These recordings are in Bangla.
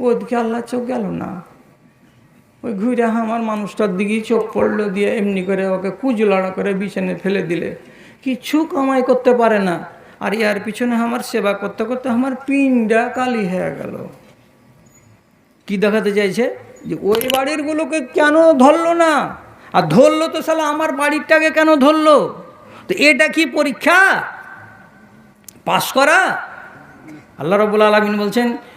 ওদিকে আল্লাহ চোখ গেল না। ওই ঘুরে আমার মানুষটার দিকেই চোখ পড়ল দিয়ে এমনি করে ওকে কুজলাড়া করে বিছানে ফেলে দিলে। কিছু কামাই করতে পারে না। আর ইয়ার পিছনে আমার সেবা করতে করতে আমার পিনটা কালি হয়ে গেল। কি দেখাতে চাইছে? যে ওই বাড়িরগুলোকে কেন ধরলো না? আর ধরলো তো সালা আমার বাড়িরটাকে কেন ধরলো? তো এটা কি পরীক্ষা? পাশ করা? আল্লাহ রবুল আলমিন বলছেন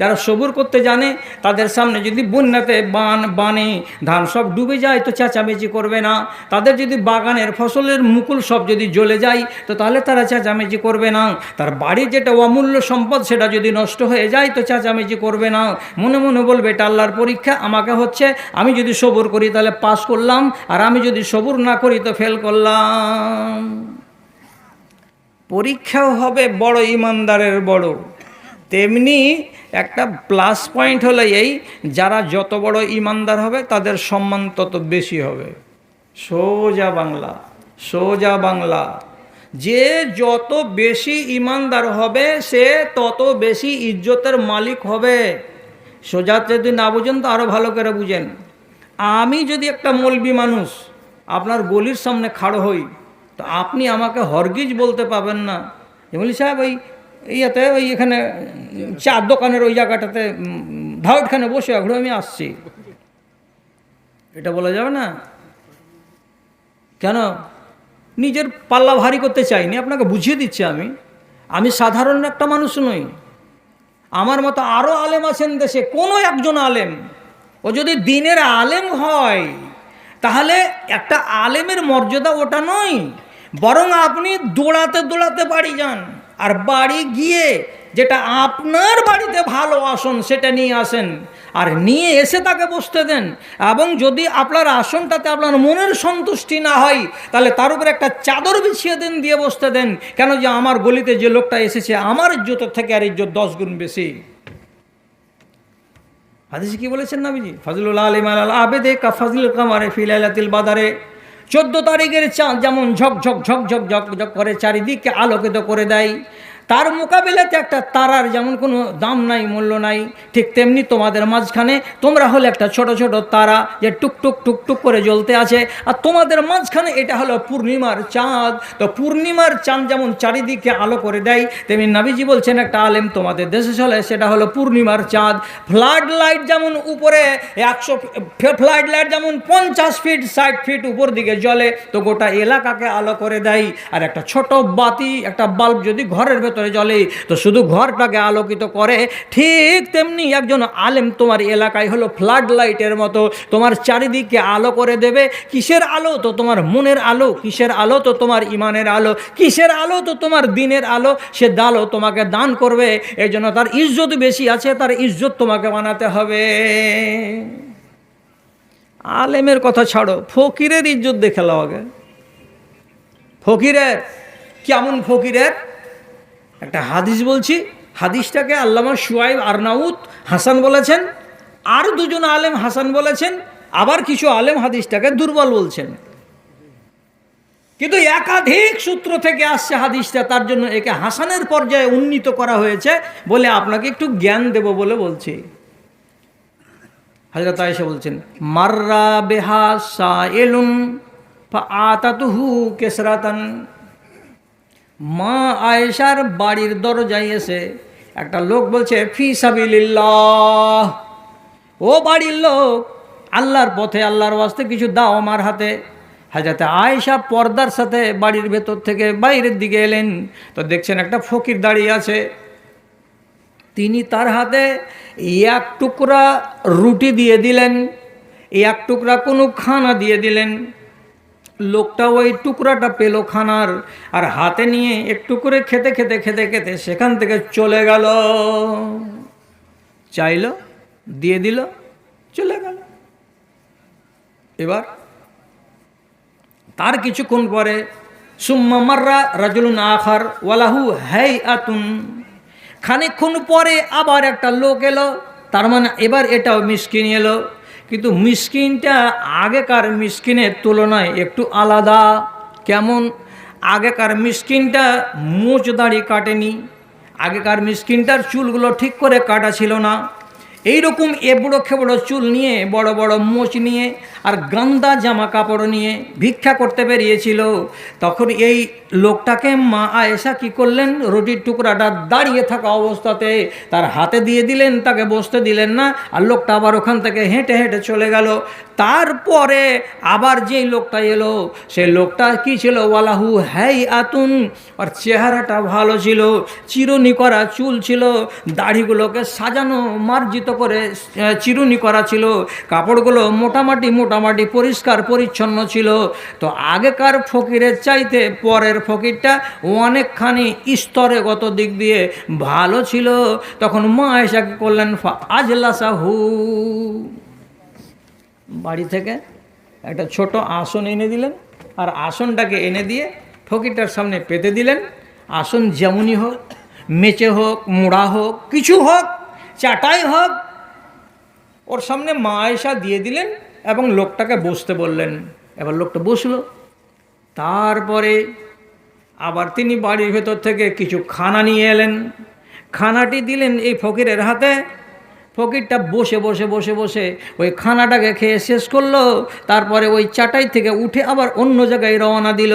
যারা সবুর করতে জানে, তাদের সামনে যদি বন্যাতে বান, বানে, ধান সব ডুবে যায়, তো চেঁচামেচি করবে না। তাদের যদি বাগানের ফসলের মুকুল সব যদি জ্বলে যায়, তো তাহলে তারা চেঁচামেচি করবে না। তার বাড়ির যেটা অমূল্য সম্পদ, সেটা যদি নষ্ট হয়ে যায়, তো চেঁচামেচি করবে না। মনে মনে বলবে, এটা আল্লাহর পরীক্ষা, আমাকে হচ্ছে, আমি যদি সবুর করি, তাহলে পাস করলাম, আর আমি যদি সবুর না করি, তো ফেল করলাম। পরীক্ষাও হবে বড়, ইমানদারের বড়। তেমনি একটা প্লাস পয়েন্ট হলো এই, যারা যত বড় ইমানদার হবে, তাদের সম্মান তত বেশি হবে। সোজা বাংলা সোজা বাংলা। যে যত বেশি ইমানদার হবে, সে তত বেশি ইজ্জতের মালিক হবে। সোজা যদি না বুঝেন, তো আরও ভালো করে বুঝেন। আমি যদি একটা মলবি মানুষ, আপনার গলির সামনে খাড়ো হই, তো আপনি আমাকে হরগিজ বলতে পাবেন না। বলি সাহেব, ওই ইয়েতে ওই এখানে চার দোকানের ওই জায়গাটাতে ধাউটখানে বসে ঘুরে আমি আসছি। এটা বলা যাবে না? কেন? নিজের পাল্লা ভারী করতে চাইনি, আপনাকে বুঝিয়ে দিচ্ছি আমি। আমি সাধারণ একটা মানুষ নই। আমার মতো আরও আলেম আছেন দেশে, কোনো একজন আলেম। ও যদি দিনের আলেম হয়, তাহলে একটা আলেমের মর্যাদা ওটা নয়। বরং আপনি দৌড়াতে দৌড়াতে বাড়ি যান। আর বাড়ি গিয়ে যেটা আপনার বাড়িতে ভালো আসন, সেটা নিয়ে আসেন। আর নিয়ে এসে তাকে বসতে দেন। এবং যদি আপনার আসনটাতে আপনার মনের সন্তুষ্টি না হয়, তাহলে তার উপরে একটা চাদর বিছিয়ে দেন, দিয়ে বসতে দেন। কেন যে আমার গলিতে যে লোকটা এসেছে, আমার ইজ্জতের থেকে আর ইজ্জত দশ গুণ বেশি। হাদিসে কি বলেছেন নাবিজি? ফজলুল আলিম আল আবেদে কা ফজলুল কামারে ফিলাইলাতিল বাদারে। চোদ্দ তারিখের চাঁদ যেমন ঝকঝক ঝকঝক ঝকঝক ঝক ঝক ঝক করে চারিদিককে আলোকিত করে দেয়। তার মোকাবিলাতে একটা তারার যেমন কোনো দাম নাই, মূল্য নাই, ঠিক তেমনি তোমাদের মাঝখানে তোমরা হলে একটা ছোট ছোট তারা যে টুকটুক টুক টুক টুক করে জ্বলতে আছে। আর তোমাদের মাঝখানে এটা হলো পূর্ণিমার চাঁদ। তো পূর্ণিমার চাঁদ যেমন চারিদিকে আলো করে দেয়, তেমনি নাবিজি বলছেন একটা আলেম তোমাদের দেশে চলে, সেটা হলো পূর্ণিমার চাঁদ। ফ্লাড লাইট যেমন উপরে একশো ফ্লাড লাইট যেমন পঞ্চাশ ফিট ষাট ফিট উপর দিকে জ্বলে, তো গোটা এলাকাকে আলো করে দেয়। আর একটা ছোট বাতি, একটা বাল্ব যদি ঘরের ভেতরে জ্বলে তো শুধু ঘরটাকে আলোকিত করে, ঠিক তেমনি একজন আলেম তোমার এলাকায় হলো ফ্লাড লাইটের মতো, তোমার চারিদিকে আলো করে দেবে। কিসের আলো? তো তোমার মনের আলো। কিসের আলো? তো তোমার ইমানের আলো। কিসের আলো? তো তোমার দিনের আলো। সে দালো তোমাকে দান করবে। এই জন্য তার ইজ্জত বেশি আছে, তার ইজ্জত তোমাকে বানাতে হবে। আলেমের কথা ছাড়ো। ফকিরের ইজ্জত দেখে লাও আগে। ফকিরের? কেমন ফকিরের? একটা হাদিস বলছি, হাদিসটাকে আল্লামা শুয়াইব আরনাউত হাসান বলেছেন, আর দুজন আলেম হাসান বলেছেন, আবার কিছু আলেম হাদিসটাকে দুর্বল বলছেন। কিন্তু একাধিক সূত্র থেকে আসছে হাদিসটা, তার জন্য একে হাসানের পর্যায়ে উন্নীত করা হয়েছে বলে আপনাকে একটু জ্ঞান দেব বলে বলছি। হাজরত আয়েশা বলছেন, মাররা বেহা সা এলুন আতাতুহু কেসরাতান। মা আয়েশার বাড়ির দরজায় এসে একটা লোক বলছে, ফি সাবিল্লাহ ও বাড়ির লোক, আল্লাহর পথে, আল্লাহর ওয়াস্তে কিছু দাও আমার হাতে। হাজাতে আয়েশা পর্দার সাথে বাড়ির ভেতর থেকে বাইরের দিকে এলেন। তো দেখছেন একটা ফকির দাঁড়িয়ে আছে। তিনি তার হাতে এক টুকরা রুটি দিয়ে দিলেন, এক টুকরা কোনো খানা দিয়ে দিলেন। লোকটা ওই টুকরাটা পেল খানার, আর হাতে নিয়ে একটু করে খেতে খেতে খেতে খেতে সেখান থেকে চলে গেল। চাইলো, দিয়ে দিল, চলে গেল। এবার তার কিছুক্ষণ পরে, সুম্মা মাররা রাজুলুন আখার, ওয়ালাহু হ্যাই আতুন খানিকক্ষণ পরে আবার একটা লোক এলো, তার মানে এবার এটাও মিসকিন এলো। কিন্তু মিসকিনটা আগেকার মিসকিনের তুলনায় একটু আলাদা। কেমন? আগেকার মিসকিনটা মুচ দাঁড়ি কাটেনি। আগেকার মিসকিনটার চুলগুলো ঠিক করে কাটা ছিল না। এইরকম এবড়ো খেবড়ো চুল নিয়ে বড় বড় মোচ নিয়ে আর গান্দা জামা কাপড় নিয়ে ভিক্ষা করতে বেরিয়েছিল। তখন এই লোকটাকে মা আয়েশা কি করলেন? রুটির টুকরাটা দাঁড়িয়ে থাকা অবস্থাতে তার হাতে দিয়ে দিলেন, তাকে বসতে দিলেন না, আর লোকটা আবার ওখান থেকে হেঁটে হেঁটে চলে গেল। তারপরে আবার যেই লোকটা এলো সেই লোকটা কি ছিল? ওয়ালাহু হ্যাই আতুন আর চেহারাটা ভালো ছিল, চিরুনি করা চুল ছিল, দাড়িগুলোকে সাজানো, মার্জিত করে চিরুনি করা ছিল, কাপড়গুলো মোটামুটি মোটামুটি পরিষ্কার, পরিচ্ছন্ন ছিল। তো আগেকার ফকিরের চাইতে পরের ফকিরটা অনেকখানি স্তরেগত দিক দিয়ে ভালো ছিল। তখন মা এসাকে করলেন আজলাসাহু। বাড়ি থেকে একটা ছোট আসন এনে দিলেন আর আসনটাকে এনে দিয়ে ফকিরটার সামনে পেতে দিলেন। আসন যেমনই হোক, মেচে হোক, মোড়া হোক, কিছু হোক, চাটাই হোক ওর সামনে মা আয়সা দিয়ে দিলেন এবং লোকটাকে বসতে বললেন। এবার লোকটা বসল। তারপরে আবার তিনি বাড়ির ভেতর থেকে কিছু খানা নিয়ে এলেন। খানাটি দিলেন এই ফকিরের হাতে। ফকিরটা বসে বসে বসে বসে ওই খানাটাকে খেয়ে শেষ করল। তারপরে ওই চাটাই থেকে উঠে আবার অন্য জায়গায় রওনা দিল।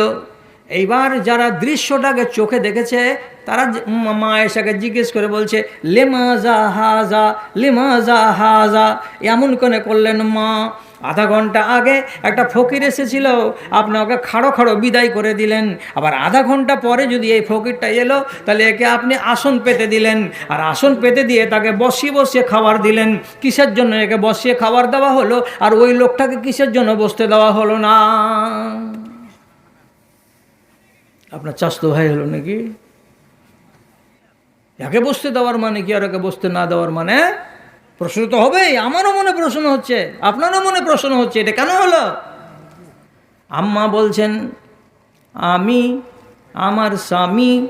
এইবার যারা দৃশ্যটাকে চোখে দেখেছে, তারা মা- এসাকে জিজ্ঞেস করে বলছে, লেমাজা হাজা লেমাজা হাজা। এমন করে করলেন মা। আধা ঘণ্টা আগে একটা ফকির এসেছিল আপনাকে খাড়ো খাড়ো বিদায় করে দিলেন। আবার আধা ঘণ্টা পরে যদি এই ফকিরটা এলো, তাহলে একে আপনি আসন পেতে দিলেন। আর আসন পেতে দিয়ে তাকে বসিয়ে বসিয়ে খাবার দিলেন। কিসের জন্য একে বসিয়ে খাবার দেওয়া হলো? আর ওই লোকটাকে কিসের জন্য বসতে দেওয়া হলো না? আপনার চাস্তো ভাই হলো নাকি? একে বসতে দেওয়ার মানে কি আর একে বসতে না দেওয়ার মানে? প্রশ্ন তো হবেই, আমারও মনে প্রশ্ন হচ্ছে, আপনারও মনে প্রশ্ন হচ্ছে, এটা কেন হলো? আম্মা বলছেন, আমি, আমার স্বামী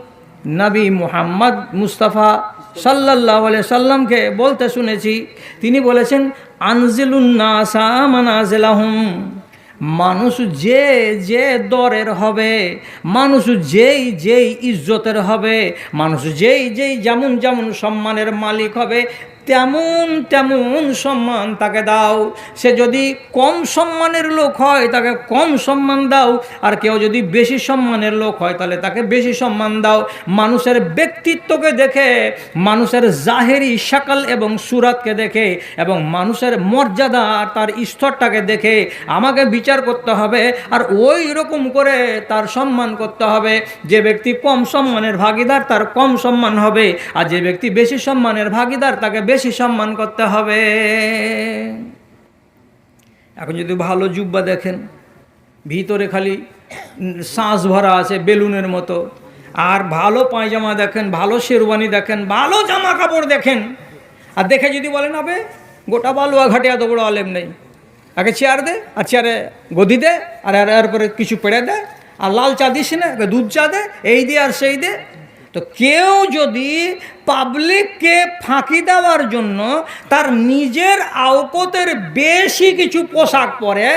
নবী মুহাম্মদ মুস্তাফা সাল্লাহ সাল্লামকে বলতে শুনেছি, তিনি বলেছেন আনজিলুন্নাসা মানাজিলাহুম। মানুষ যে যে দরের হবে, মানুষ যেই যেই ইজ্জতের হবে, মানুষ যেই যেই যেমন যেমন সম্মানের মালিক হবে তেমন তেমন সম্মান তাকে দাও। সে যদি কম সম্মানের লোক হয়, তাকে কম সম্মান দাও। আর কেউ যদি বেশি সম্মানের লোক হয়, তাহলে তাকে বেশি সম্মান দাও। মানুষের ব্যক্তিত্বকে দেখে, মানুষের জাহেরি শাকাল এবং সুরাতকে দেখে এবং মানুষের মর্যাদা আর তার স্তরটাকে দেখে আমাকে বিচার করতে হবে আর ওই রকম করে তার সম্মান করতে হবে। যে ব্যক্তি কম সম্মানের ভাগিদার, তার কম সম্মান হবে। আর যে ব্যক্তি বেশি সম্মানের ভাগিদার, তাকে বেশি সম্মান করতে হবে। এখন যদি ভালো জুব্বা দেখেন, ভিতরে খালি শ্বাস ভরা আছে বেলুনের মতো। আর ভালো পায়জামা দেখেন, ভালো শেরওয়ানি দেখেন, ভালো জামা কাপড় দেখেন। আর দেখে যদি বলেন হবে গোটা বালুয়া ঘাটে এত বড় আলেম নেই। আগে চেয়ার দে, আর চেয়ারে গদি দে, আর এর এরপরে কিছু পেড়ে দে। আর লাল চা দিস না দুধ চা দে, এই দে আর সেই দে। তো কেউ যদি পাবলিককে ফাঁকি দেওয়ার জন্য তার নিজের আওকতের বেশি কিছু পোশাক পরে,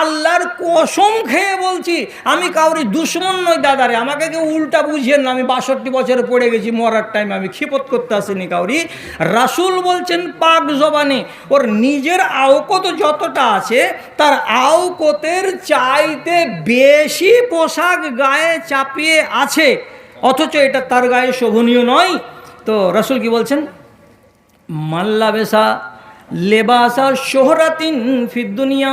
আল্লাহর কসম খেয়ে বলছি, আমি কাউরি দুশ্মন নই দাদারে, আমাকে কেউ উল্টা বুঝিয়েন না, আমি বাষট্টি বছরে পড়ে গেছি, মরার টাইম আমি খিপত করতে আসিনি কাউরি। রাসুল বলছেন, পাক জবানে, ওর নিজের আওকত যতটা আছে, তার আওকতের চাইতে বেশি পোশাক গায়ে চাপিয়ে আছে। অথচ এটা তার গায়ে শোভনীয় নয়। তো রসুল কি বলছেন? মাল্লা বেসা লেবাসা শোহরাতিন ফিদ দুনিয়া।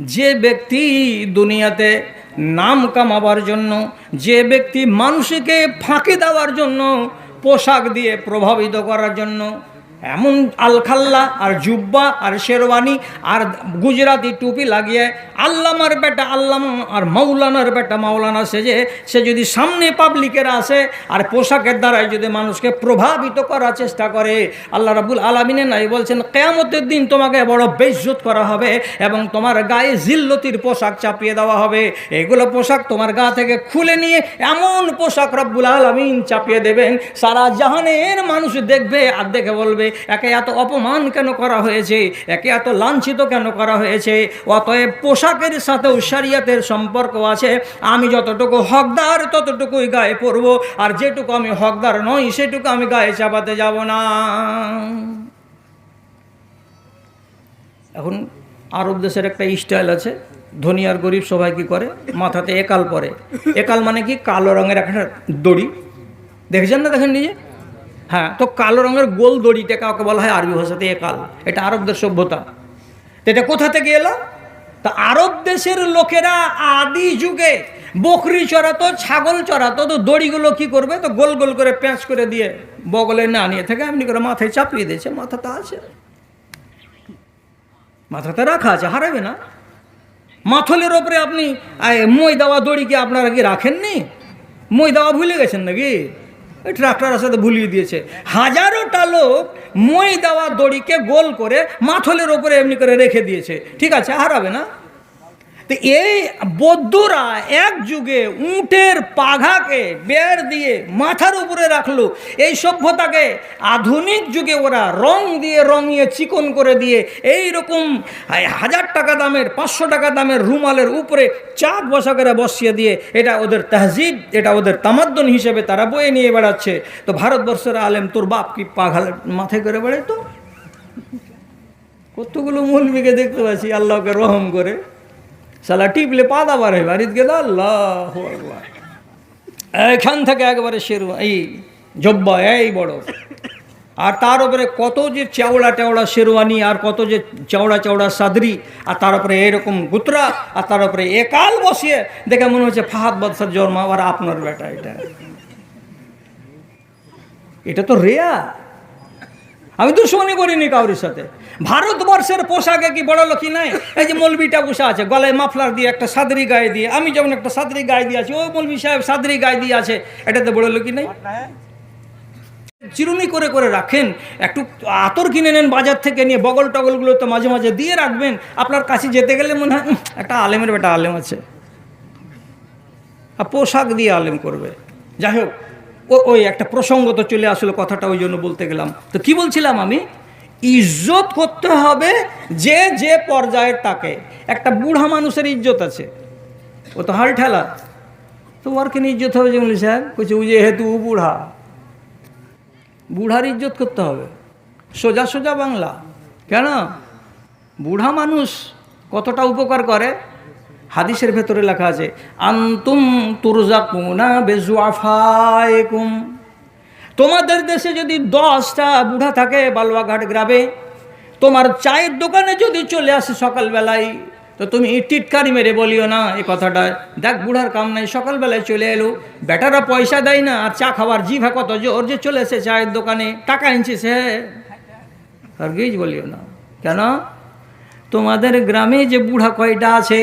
যে ব্যক্তি দুনিয়াতে নাম কামাবার জন্য, যে ব্যক্তি মানুষকে ফাঁকি দেওয়ার জন্য, পোশাক দিয়ে প্রভাবিত করার জন্য এমন আলখাল্লা আর জুব্বা আর শেরওয়ানি আর গুজরাতি টুপি লাগিয়ে আল্লামার বেটা আল্লামা আর মৌলানার বেটা মাওলানা সেজে, সে যদি সামনে পাবলিকের আসে আর পোশাকের দ্বারাই যদি মানুষকে প্রভাবিত করার চেষ্টা করে, আল্লাহ রাবুল আলমিনে নাই বলছেন, কেয়ামতের দিন তোমাকে বড় বেজ্জত করা হবে এবং তোমার গায়ে জিল্লতির পোশাক চাপিয়ে দেওয়া হবে। এগুলো পোশাক তোমার গা থেকে খুলে নিয়ে এমন পোশাক রব্বুল আলমিন চাপিয়ে দেবেন। সারা জাহানের মানুষ দেখবে আর দেখে বলবে একে এত অপমান কেন করা হয়েছে? একে এত লাঞ্ছিত কেন করা হয়েছে? অতএব পোশাকের সাথেও শরিয়তের সম্পর্ক আছে। আমি যতটুকু হকদার, ততটুকুই গায়ে পরব। আর যেটুকু আমি হকদার নই, সেটুকু আমি গায়ে চাপাতে যাব না। এখন আরব দেশের একটা স্টাইল আছে। ধনী আর গরিব সবাই কি করে? মাথাতে একাল পরে। একাল মানে কি? কালো রঙের একটা দড়ি। দেখেছেন না দেখেন নিজে হ্যাঁ তো কালো রঙের গোল দড়িটা কাউকে বলা হয় আরবি ভাষাতে একাল এটা আরবদের সভ্যতা। এটা কোথা থেকে এলো? তা আরব দেশের লোকেরা আদি যুগে বকরি চড়াতো, ছাগল চড়াতো, তো দড়িগুলো কি করবে? তো গোল গোল করে প্যাঁচ করে দিয়ে বগলে না নিয়ে থাকে এমনি করে মাথায় চাপিয়ে দিয়েছে, মাথাটা আছে। মাথাতে রাখা আছে, হারাবে না। মাথলের ওপরে আপনি মই দেওয়া দড়ি কি আপনারা কি রাখেননি? মই দেওয়া ভুলে গেছেন নাকি? ওই ট্রাক্টরের সাথে ভুলিয়ে দিয়েছে। হাজারোটা লোক মই দেওয়া দড়িকে গোল করে মাথলের ওপরে এমনি করে রেখে দিয়েছে। ঠিক আছে হারাবে না? তো এই বৌদ্ধরা এক যুগে উটের পাঘাকে বের দিয়ে মাথার উপরে রাখল। এই সভ্যতাকে আধুনিক যুগে ওরা রং দিয়ে রঙিয়ে চিকন করে দিয়ে এই রকম হাজার টাকা দামের, পাঁচশো টাকা দামের রুমালের উপরে চাঁদ বসা করে বসিয়ে দিয়ে এটা ওদের তহজিব, এটা ওদের তামাদ্দন হিসেবে তারা বয়ে নিয়ে বেড়াচ্ছে। তো ভারতবর্ষের আলেম, তোর বাপ কি পাঘাল মাথায় করে বেড়াইতো? কতগুলো মৌলবিকে দেখতে পাচ্ছি, আল্লাহকে রহম করে। সালা টিপলে পাতা বাড়ে বাড়িতে গেল আল্লাহ। এখান থেকে একবারে শের এই জব্বা, এই বড়। আর তার উপরে কত যে চেওড়া টেওড়া শেরওয়ানি, আর কত যে চওড়া চওড়া সাদরি, আর তার উপরে এরকম গুতরা, আর তার উপরে একাল বসিয়ে দেখে মনে হচ্ছে ফাহাদ বাদশার জন্ম, আবার আপনার বেটা এটা। এটা তো রেয়া। আমি দুশ্মনী করিনি কাউরির সাথে। ভারতবর্ষের পোশাকে কি বড় লোকই নাই? এই যে মলবিটা বসে আছে, গলায় মাফলার দিয়ে, একটা সাদরি গায়ে দিয়ে, আমি যেমন একটা সাদরি গায়ে দিয়ে আছি, ও মলবি সাহেব সাদরি গায়ে দিয়ে আছে, এটাতে বড় লোকই নাই? চিরুনি করে করে রাখেন, একটু আতর কিনে নেন বাজার থেকে নিয়ে, বগল টগলগুলো তো মাঝে মাঝে দিয়ে রাখবেন, আপনার কাছে যেতে গেলে মনে হয় একটা আলেমের বেটা আলেম আছে। আর পোশাক দিয়ে আলেম করবে। যাই হোক ওই একটা প্রসঙ্গ তো চলে আসলো কথাটা, ওই জন্য বলতে গেলাম। তো কি বলছিলাম আমি? ইজ্জত করতে হবে যে যে পর্যায়ের তাকে। একটা বুড়া মানুষের ইজ্জত আছে। ও তো হাল ঠেলা। তো ওর কেন ইজ্জত হবে যেমন সাহেব কইছে ও যেহেতু ও বুড়া। বুড়ার ইজ্জত করতে হবে। সোজা সোজা বাংলা। কেন? বুড়া মানুষ কতটা উপকার করে? হাদিসের ভেতরে লেখা আছে, আন্তুম তুরজাকুনা বেজুয়াফায়কুম তোমাদের দেশে যদি দশটা বুড়া থাকে বালুয়াঘাট গ্রামে, তোমার চায়ের দোকানে যদি চলে আসে সকালবেলায়, তো তুমি টিটকারি মেরে বলিও না এই কথাটা। দেখ, বুড়ার কাম নাই, সকালবেলায় চলে এলো, বেটারা পয়সা দেয় না, আর চা খাবার জিভা কত জোর যে চলে এসে চায়ের দোকানে, টাকা এনেছে সে। আর গিয়েই বলিও না। কেন? তোমাদের গ্রামে যে বুড়া কয়টা আছে,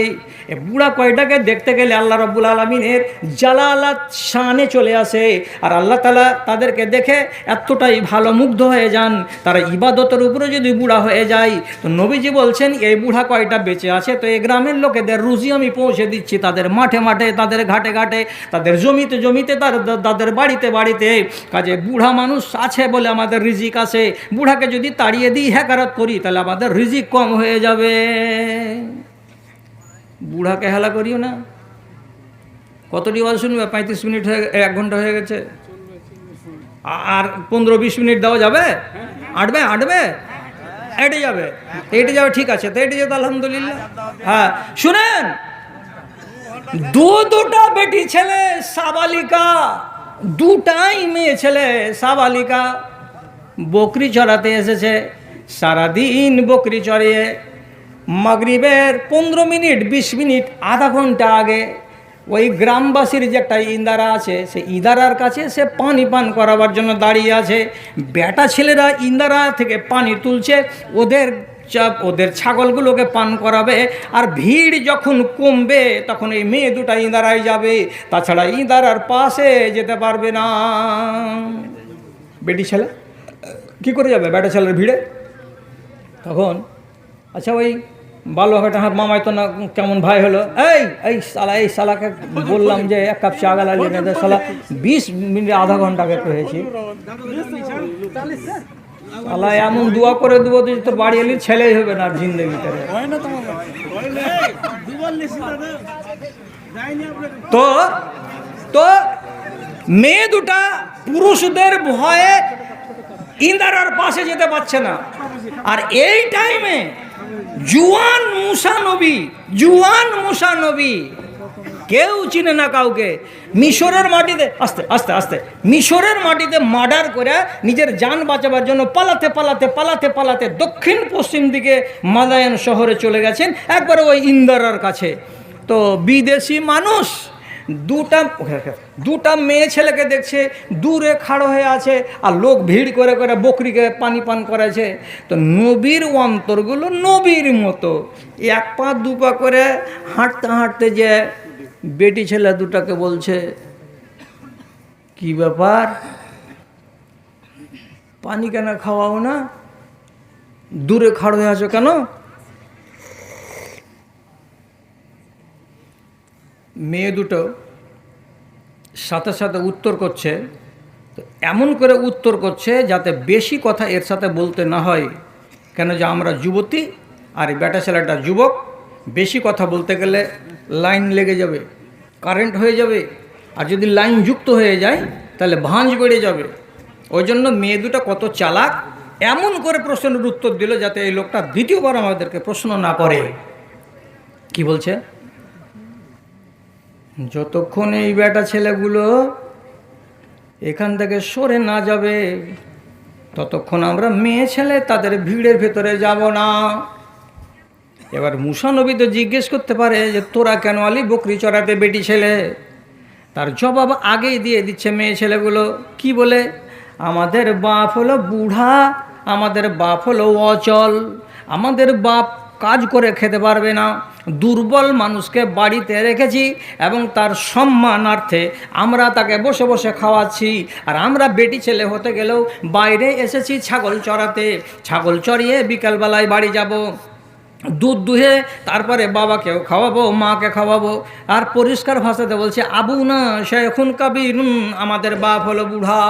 এ বুড়া কয়টাকে দেখতে গেলে আল্লাহ রব্বুল আলমিনের জালালাত শানে চলে আসে। আর আল্লাহ তালা তাদেরকে দেখে এতটাই ভালো মুগ্ধ হয়ে যান। তারা ইবাদতের উপরে যদি বুড়া হয়ে যায়, তো নবীজি বলছেন এই বুড়া কয়টা বেঁচে আছে? তো এই গ্রামের লোকেদের রুজি আমি পৌঁছে দিচ্ছি তাদের মাঠে মাঠে, তাদের ঘাটে ঘাটে, তাদের জমিতে জমিতে, তার তাদের বাড়িতে বাড়িতে। কাজে বুড়া মানুষ আছে বলে আমাদের রিজিক আছে। বুড়াকে যদি তাড়িয়ে দিই হ্যাকারত করি, তাহলে আমাদের রিজিক কম হয়ে যাবে। বুড়াকে হেলা করিও না। কতটি ওয়াজ শুনবে? পঁয়ত্রিশ মিনিট হয়ে এক ঘণ্টা হয়ে গেছে। আর পনেরো বিশ মিনিট দেওয়া যাবে? আটবে? আটবে? এটে যাবে। এটে যাবে, ঠিক আছে। তো এটে যেত আলহামদুলিল্লাহ। হ্যাঁ শুনেন, দু দুটা বেটি ছেলে, সাবালিকা। দুটাই মেয়ে ছেলে, সাবালিকা। বকরি চড়াতে এসেছে, সারাদিন বকরি চড়িয়ে। মাগরিবের পনেরো মিনিট, বিশ মিনিট, আধা ঘণ্টা আগে ওই গ্রামবাসীর যে একটা ইন্দারা আছে, সে ইদারার কাছে সে পানি পান করাবার জন্য দাঁড়িয়ে আছে। বেটা ছেলেরা ইন্দারা থেকে পানি তুলছে, ওদের চাপ, ওদের ছাগলগুলোকে পান করাবে, আর ভিড় যখন কমবে, তখন এই মেয়ে দুটা ইঁদারায় যাবে। তাছাড়া ইঁদারার পাশে যেতে পারবে না। বেটি ছেলে? কি করে যাবে বেটা ছেলের ভিড়ে? তখন আচ্ছা ওই বালুঘাটা হাত মামাই তো না কেমন ভাই হলো। এই এই সালা এই সালাকে বললাম যে এক কাপ চা গালা নিয়ে দে সালা বিশ মিনিট আধা ঘণ্টা আগে হয়েছি। আল্লাহ এমন দোয়া করে দেবো যে তোর বাড়ি এলি ছেলেই হবে না জিন্দগিতে। তো তো মেয়ে দুটা পুরুষদের ভয়ে ইন্দারার পাশে যেতে পারছে না। আর এই টাইমে জুয়ান মুসা নবী, জুয়ান মুসা নবী। কেউ চিনে না কাউকে। মিশরের মাটিতে, আস্তে আস্তে আস্তে। মিশরের মাটিতে মার্ডার করে নিজের যান বাঁচাবার জন্য পালাতে পালাতে পালাতে পালাতে দক্ষিণ পশ্চিম দিকে মাদায়ান শহরে চলে গেছেন, একবার ওই ইন্দারার কাছে। তো বিদেশি মানুষ দুটা দুটা মেয়ে ছেলেকে দেখছে, দূরে খাড়ো হয়ে আছে, আর লোক ভিড় করে করে বকরিকে পানি পান করেছে তো নবীর অন্তরগুলো নবীর মতো। এক পা, দু পা করে হাঁটতে হাঁটতে যে বেটি ছেলে দুটাকে বলছে, কি ব্যাপার? পানি কেন খাওয়াও না? দূরে খাড়ো হয়ে আছো কেন? মেয়ে দুটো সাথে সাথে উত্তর করছে। তো এমন করে উত্তর করছে যাতে বেশি কথা এর সাথে বলতে না হয়। কেন যে আমরা যুবতী আর বেটা ছেলেটা যুবক, বেশি কথা বলতে গেলে লাইন লেগে যাবে, কারেন্ট হয়ে যাবে। আর যদি লাইন যুক্ত হয়ে যায়, তাহলে ভাঁজ বেড়ে যাবে। ওই জন্য মেয়ে দুটো কত চালাক, এমন করে প্রশ্নের উত্তর দিল যাতে এই লোকটা দ্বিতীয়বার আমাদেরকে প্রশ্ন না করে। কি বলছে? যতক্ষণ এই বেটা ছেলেগুলো এখান থেকে সরে না যাবে, ততক্ষণ আমরা মেয়ে ছেলে তাদের ভিড়ের ভেতরে যাব না। এবার মুসানবী তো জিজ্ঞেস করতে পারে যে, তোরা কেন আলি বকরি চড়াতে বেটি ছেলে? তার জবাব আগেই দিয়ে দিচ্ছে মেয়ে ছেলেগুলো। কি বলে? আমাদের বাপ হলো বুড়া, আমাদের বাপ হলো অচল, আমাদের বাপ কাজ করে খেতে পারবে না দুর্বল মানুষকে বাড়িতে রেখেছি এবং তার সম্মানার্থে আমরা তাকে বসে বসে খাওয়াচ্ছি। আর আমরা বেটি ছেলে হতে গেলেও বাইরে এসেছি ছাগল চড়াতে। ছাগল চড়িয়ে বিকালবেলায় বাড়ি যাব। দুধ দুহে তারপরে বাবাকেও খাওয়াবো, মাকে খাওয়াবো। আর পরিষ্কার ভাষাতে বলছে, আবু না সে এখন কাবির, আমাদের বাপ হলো বুড়া।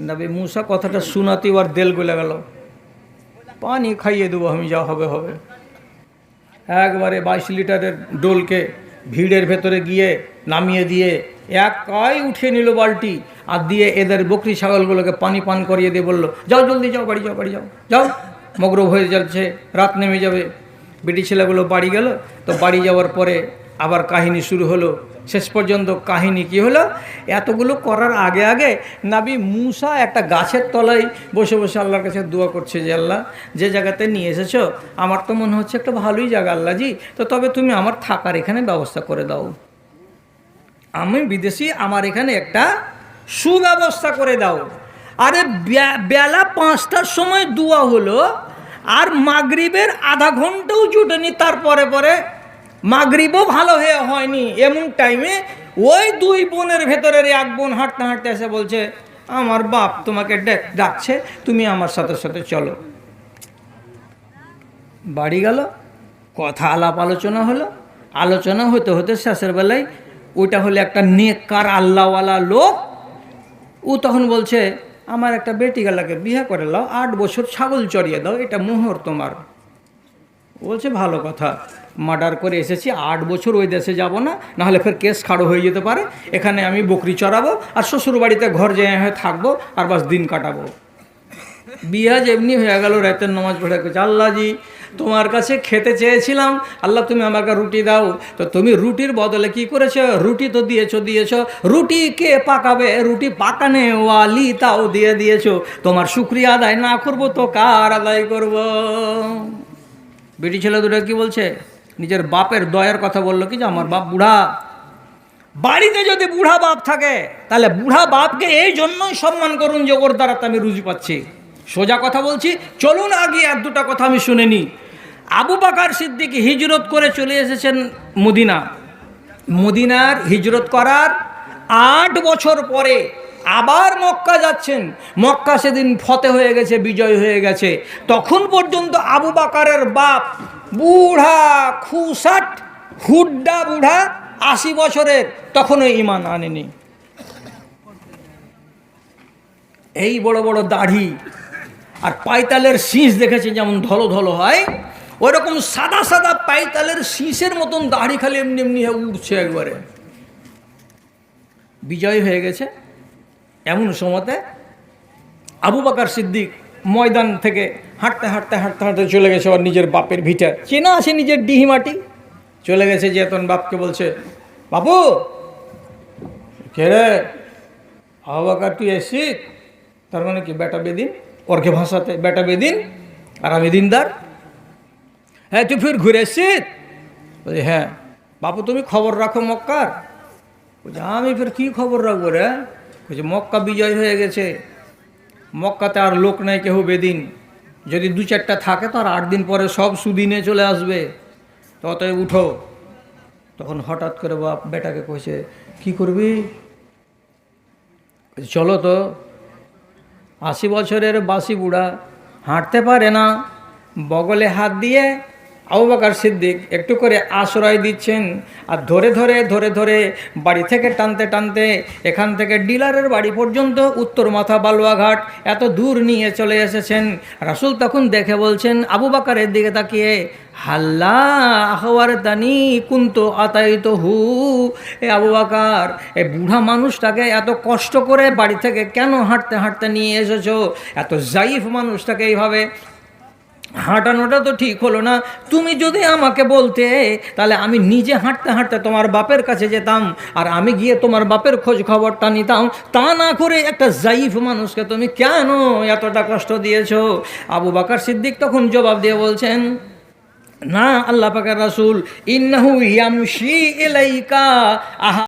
নবী মুসা কথাটা শুনাতি আর দেল গলে গেল। পানি খাইয়ে দেবো আমি, যা হবে হবে। একবারে বাইশ লিটারের ডোলকে ভিড়ের ভেতরে গিয়ে নামিয়ে দিয়ে এক একাই উঠিয়ে নিল বালতি আর দিয়ে এদের বকরি ছাগলগুলোকে পানি পান করিয়ে দিয়ে বলল, যাও জলদি, যাও, বাড়ি যাও বাড়ি যাও যাও। মগরব হয়ে যাচ্ছে, রাত নেমে যাবে। বেটি ছেলেগুলো বাড়ি গেল, তো বাড়ি যাওয়ার পরে আবার কাহিনী শুরু হলো। শেষ পর্যন্ত কাহিনী কি হলো? এতগুলো করার আগে আগে নাবি মুসা একটা গাছের তলায় বসে বসে আল্লাহর কাছে দোয়া করছে যে, আল্লাহ, যে জায়গাতে নিয়ে এসেছ, আমার তো মনে হচ্ছে একটা ভালোই জায়গা আল্লাহজি তো তবে তুমি আমার থাকার এখানে ব্যবস্থা করে দাও। আমি বিদেশি, আমার এখানে একটা সুব্যবস্থা করে দাও। আরে বেলা পাঁচটার সময় দোয়া হলো, আর মাগরিবের আধা ঘন্টাও জুটেনি, তারপরে পরে মাগরিবও ভালো হয়ে হয়নি। এমন টাইমে ওই দুই বোনের ভেতরের এক বোন হাঁটতে হাঁটতে এসে বলছে, আমার বাপ তোমাকে ডেক- ডাকছে, তুমি আমার সাথে সাথে চলো। বাড়ি গেল, কথা আলাপ আলোচনা হলো। আলোচনা হতে হতে শেষের বেলায় ওইটা হলো একটা নেককার আল্লাহওয়ালা লোক। ও তখন বলছে, আমার একটা বেটি গেলাকে বিয়ে করে লাও, আট বছর ছাগল চড়িয়ে দাও, এটা মোহর তোমার। বলছে, ভালো কথা। মার্ডার করে এসেছি, আট বছর ওই দেশে যাব না, নাহলে ফের কেস খাড়ো হয়ে যেতে পারে। এখানে আমি বকরি চড়াবো আর শ্বশুর বাড়িতে ঘর যেয়ে হয়ে থাকব আর বাস দিন কাটাবো। বিয়াজ এমনি হয়ে গেল, রাতের নামাজ পড়ে গেছে। আল্লাহজি তোমার কাছে খেতে চেয়েছিলাম। আল্লাহ তুমি আমাকে রুটি দাও। তো তুমি রুটির বদলে কি করেছ? রুটি তো দিয়েছ দিয়েছ। রুটি কে পাকাবে? রুটি পাকানে ওয়ালি তাও দিয়ে দিয়েছ। তোমার শুক্রিয়া আদায় না করব তো কার আদায় করব? বেটি ছেলে দুটো কি বলছে? নিজের বাপের দয়ার কথা বলল কি যে আমার বাপ বুড়া। বাড়িতে যদি বুড়া বাপ থাকে, তাহলে বুড়া বাপকে এই জন্যই সম্মান করুন যে ওর দ্বারা আমি রুজি পাচ্ছি। সোজা কথা বলছি, চলুন আগে এক দুটা কথা আমি শুনে নিই আবু বাকার সিদ্দিক হিজরত করে চলে এসেছেন মদিনা। মদিনার হিজরত করার আট বছর পরে আবার মক্কা যাচ্ছেন। মক্কা সেদিন ফতে হয়ে গেছে, বিজয় হয়ে গেছে। তখন পর্যন্ত আবু বাকারের বাপ বুড়া খুসাট হুড্ডা বুড়া আশি বছরের, তখনও ইমান আনেনি। এই বড় বড় দাড়ি আর পাইতালের শীষ দেখেছে যেমন ধলো ধলো হয় ওরকম সাদা সাদা পাইতালের শীষের মতন দাড়ি খালি এমনি এমনি উঠছে একবারে। বিজয় হয়ে গেছে। এমন সময়তে আবু বাকার সিদ্দিক ময়দান থেকে হাঁটতে হাঁটতে হাঁটতে হাঁটতে চলে গেছে ওর নিজের বাপের ভিটা চেনা আছে নিজের ডিহি মাটি চলে গেছে যেতন বাপকে বলছে বাবু কে রে? আবু বাকার তুই এসিস তার মানে কি, বেটা বেদিন? ওরকে ভাষাতে, বেটা বেদিন, আর আমি দিনদার। হ্যাঁ তুই ফির ঘুরে এসছিস? বলছি হ্যাঁ। বাপু, তুমি খবর রাখো মক্কার? বলছে, আমি ফের কী খবর রাখব রে? বলছি, মক্কা বিজয় হয়ে গেছে। মক্কাতে আর লোক নাই কেহ বেদিন। যদি দু চারটা থাকে তো আর আট দিন পরে সব সুদিনে চলে আসবে। ততই উঠো। তখন হঠাৎ করে বাপ বেটাকে কইছে, কি করবি? চলো তো। আশি বছরের বাসি বুড়া হাঁটতে পারে না। বগলে হাত দিয়ে আবুবাকার সিদ্দিক একটু করে আশ্রয় দিচ্ছেন আর ধরে ধরে ধরে ধরে বাড়ি থেকে টানতে টানতে এখান থেকে ডিলারের বাড়ি পর্যন্ত উত্তর মাথা বালুয়াঘাট এত দূর নিয়ে চলে এসেছেন। রাসুল তখন দেখে বলছেন, আবু বাকারের দিকে তাকিয়ে, হাল্লা আহওয়ার তানি কুন্ত আতায়িত হু এ আবু বাকার, এ বুড়া মানুষটাকে এত কষ্ট করে বাড়ি থেকে কেন হাঁটতে হাঁটতে নিয়ে এসেছ? এত জাইফ মানুষটাকে এইভাবে হাঁটানোটা তো ঠিক হলো না। তুমি যদি আমাকে বলতে, তাহলে আমি নিজে হাঁটতে হাঁটতে তোমার বাপের কাছে যেতাম, আর আমি গিয়ে তোমার বাপের খোঁজ খবরটা নিতাম। তা না করে একটা জাইফ মানুষকে তুমি কেন এতটা কষ্ট দিয়েছ? আবু বাকার সিদ্দিক তখন জবাব দিয়ে বলছেন, না, আল্লাহ পাকের রাসূল, ইন্নাহু ইয়ামশি ইলাইকা, আহা